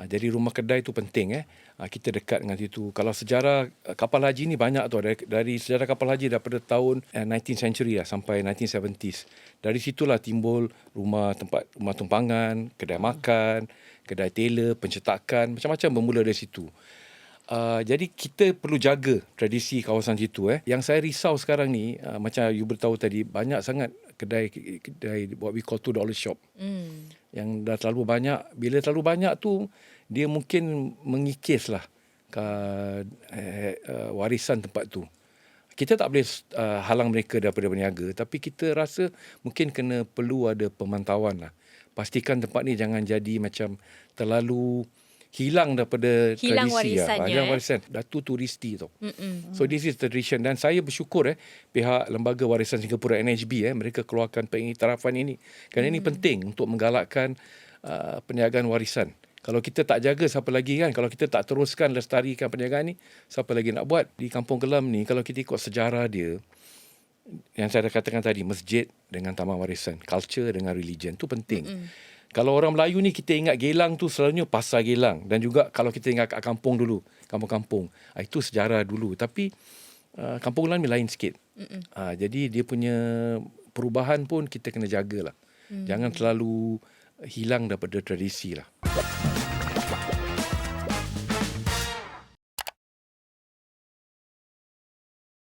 Uh, jadi rumah kedai tu penting eh. Uh, kita dekat dengan situ. Kalau sejarah uh, kapal haji ni banyak tu dari, dari sejarah kapal haji daripada tahun uh, 19th century lah sampai 1970s. Dari situlah timbul rumah tempat rumah tumpangan, kedai makan, kedai tailor, pencetakan, macam-macam bermula dari situ. Uh, jadi kita perlu jaga tradisi kawasan situ eh. Yang saya risau sekarang ni uh, macam you beritahu tadi banyak sangat kedai kedai what we call two dollar shop. Hmm. Yang dah terlalu banyak bila terlalu banyak tu dia mungkin mengikis lah ke eh, uh, warisan tempat tu. Kita tak boleh uh, halang mereka daripada berniaga tapi kita rasa mungkin kena perlu ada pemantauan lah. Pastikan tempat ni jangan jadi macam terlalu hilang daripada Hilang tradisi lah. warisannya, Hilang eh. warisan. Datu turisti tau. Mm-mm. So this is tradition dan saya bersyukur eh pihak Lembaga Warisan Singapura NHB eh mereka keluarkan pengiktirafan ini kerana ini penting untuk menggalakkan uh, perniagaan warisan. Kalau kita tak jaga siapa lagi kan kalau kita tak teruskan lestarikan perniagaan ni siapa lagi nak buat di Kampung Kelam ni kalau kita ikut sejarah dia yang saya dah katakan tadi masjid dengan taman warisan culture dengan religion tu penting. Mm-hmm. Kalau orang Melayu ni kita ingat Gelang tu selalunya pasar Gelang dan juga kalau kita ingat kat kampung dulu, kampung-kampung. Ah, itu sejarah dulu tapi uh, kampung ni lain sikit. Uh, jadi dia punya perubahan pun kita kena jagalah. Mm. Jangan terlalu hilang daripada tradisi lah.